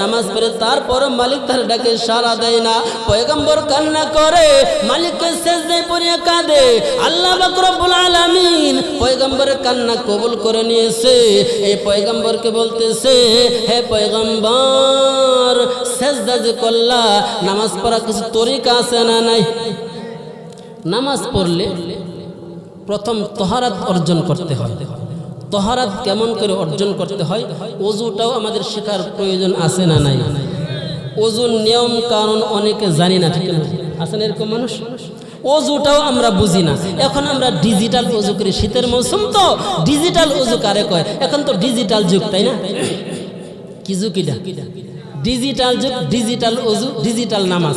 নামাজ পড়ে তারপর মালিক তার ডাকে সাড়া দেয় না। পয়গম্বর কান্না করে মালিককে শেষ দেয় পড়িয়া কাঁদে। আল্লাহ বাকরবুল আলামিন পয়গম্বরের কান্না কবুল করে নিয়েছে। এই পয়গম্বরকে বলতেছে, হে পয়গম্বর, সেজদা যে করলা, নামাজ পড়া কিছু তরিকা আছে না নাই? নামাজ পড়লে প্রথম তহারাত অর্জন করতে হয়। তহারাত কেমন করে অর্জন করতে হয় অজুটাও আমাদের শেখার প্রয়োজন আছে না নাই? অজুর নিয়ম কারণ অনেকে জানি না, ঠিক না? এরকম মানুষ? অজুটাও আমরা বুঝি না। এখন আমরা ডিজিটাল অজু করি, শীতের মৌসুম তো। ডিজিটাল অজু কারে কয়? এখন তো ডিজিটাল যুগ, তাই না? কি যুগ ডিজিটাল যুগ ডিজিটাল অজু ডিজিটাল নামাজ,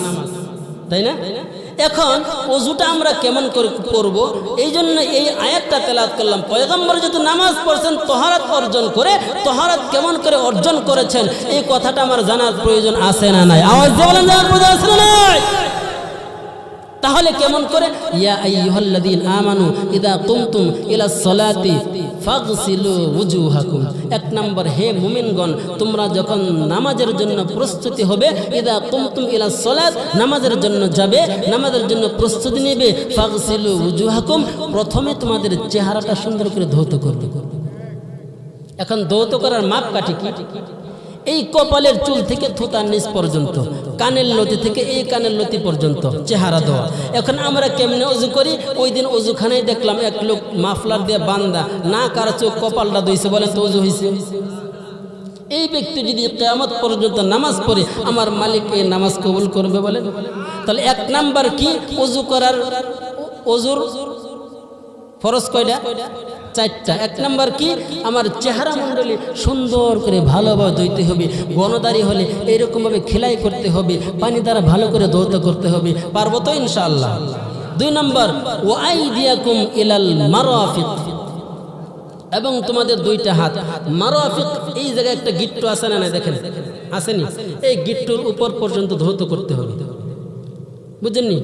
তাই না? এখন অজুটা আমরা কেমন করে করব? এই জন্য এই আয়াতটা তেলাত করলাম। পয়গম্বর যেহেতু নামাজ পড়ছেন, তহারাত অর্জন করে, তহারাত কেমন করে অর্জন করেছেন, এই কথাটা আমার জানার প্রয়োজন আছে না নাই? আওয়াজ দেওয়ালেন জানার প্রয়োজন আছে না নাই? তাহলে কেমন করে? ইয়া আইয়ুহাল্লাযীন আমানু ইদা কুমতুম ইলা সলাতি ফাগসিলু ওযুহাকুম এক নম্বর, হে মুমিনগণ, তোমরা যখন নামাজের জন্য প্রস্তুতি হবে, ইদা কুমতুম ইলা সলাত, নামাজের জন্য যাবে, নামাজের জন্য প্রস্তুতি নেবে, ফাগসিলু ওযুহাকুম প্রথমে তোমাদের চেহারাটা সুন্দর করে ধৌত করবে। এখন ধৌত করার মাপ কাঠি কি? এই কপালের চুল থেকে থুতার নিচ পর্যন্ত, কানের লতি থেকে এই কানের লতি পর্যন্ত চেহারা দেওয়া। এখন আমরা কেমনে অজু করি? ওই দিন অজুখানায় দেখলাম এক লোক মাফলার দিয়ে বান্দা না কার চোখ কপালটা দইছে বলেন তো অজু হয়েছে এই ব্যক্তি যদি কেয়ামত পর্যন্ত নামাজ পড়ে, আমার মালিক এই নামাজ কবুল করবে বলে। তাহলে এক নাম্বার কি? অজু করার অজুর ফরজ কয়টা? চারটা। এক নম্বর কি? আমার চেহারা মণ্ডলী সুন্দর করে ভালোভাবে ধুইতে হবে, গণদারি হলে এইরকমভাবে খেলাই করতে হবে, পানি দ্বারা ভালো করে ধৌত করতে হবে, পারব তো ইনশাআল্লাহ? দুই নম্বর, ওয়াই দিয়াকুম ইলাল মারাফিক এবং তোমাদের দুইটা হাত। মারাফিক এই জায়গায় একটা গিট্টু আছে না না দেখেন, আসেনি? এই গিট্টুর উপর পর্যন্ত ধৌত করতে হবে। বুঝেননি?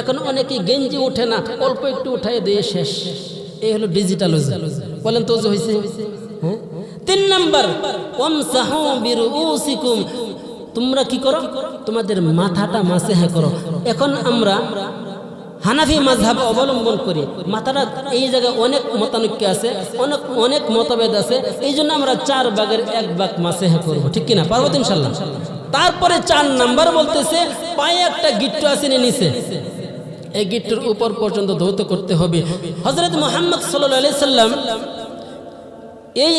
এখন অনেকে গেঞ্জি ওঠে না, অল্প একটু উঠাই দিয়ে শেষ। এই হলো ডিজিটাল বলেন তো হয়েছে হ্যাঁ তিন নাম্বার তোমরা কি করো? তোমাদের মাথাটা মাসেহা করো। এখন আমরা হানাফি মাঝহাব অবলম্বন করি। মাথাটা এই জায়গায় অনেক মতানৈক্য আছে, অনেক অনেক মতভেদ আছে। এই জন্য আমরা চার ভাগের এক ভাগ মাসেহা করব। ঠিক কিনা? পার্বত ইনশাল্লাহ তারপরে চার নাম্বার বলতেছে, পায়ে একটা গিট্টু আসেনি নিচে। এই গিট্টুর উপর পর্যন্ত ধৌত করতে হবে। হজরত মোহাম্মদ সাল্লাম এই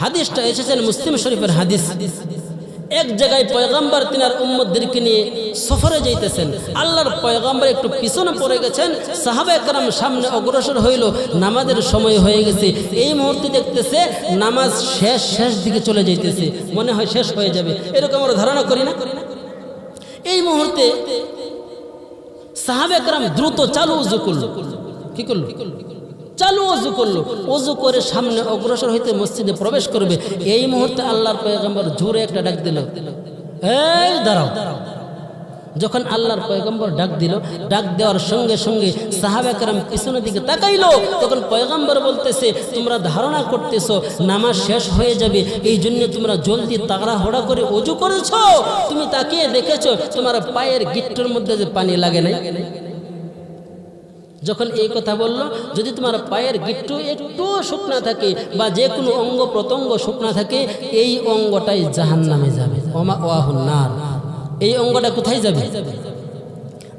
হাদিসটা এসেছেন মুসলিম শরীফের হাদিস। এক জায়গায় পয়গাম্বার তিনার উম্মদদেরকে নিয়ে সফরে যাইতেছেন। আল্লাহর পয়গাম্বার একটু পিছনে পড়ে গেছেন। সাহাবা একরাম সামনে অগ্রসর হইল। নামাজের সময় হয়ে গেছে। এই মুহূর্তে দেখতেছে নামাজ শেষ শেষ দিকে চলে যাইতেছে। মনে হয় শেষ হয়ে যাবে। এরকম আমরা ধারণা করি না। এই মুহূর্তে সাহাবে একরাম দ্রুত চালু উজু করল। কি করল? চালু অজু করল। অজু করে সামনে অগ্রসর হইতে মসজিদে প্রবেশ করবে। এই মুহূর্তে আল্লাহর পয়গম্বর জোরে একটা ডাক দিল, এই দাঁড়াও। যখন আল্লাহর পয়গম্বর ডাক দিল, ডাক দেওয়ার সঙ্গে সঙ্গে সাহাবাকেরাম পিছনের দিকে তাকাইলো। তখন পয়গম্বর বলতেছে, তোমরা ধারণা করতেছো, নামাজ শেষ হয়ে যাবে, এই জন্য তোমরা জলদি তাড়াহড়া করে অজু করেছ। তুমি তাকিয়ে দেখেছ, তোমার পায়ের গিট্টুর মধ্যে যে পানি লাগে নাই? যখন এই কথা বলল, যদি তোমার পায়ের গিট্টু একটু শুকনা থাকে বা যে কোনো অঙ্গ প্রত্যঙ্গ শুকনা থাকে, এই অঙ্গটাই জাহান নামে যাবে। ওমা ওয়াহুন্নার এই অঙ্গটা কোথায় যাবে?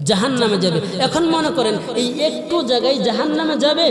জাহান নামে যাবে। এখন মনে করেন এই একটু জায়গায় জাহান নামে যাবে।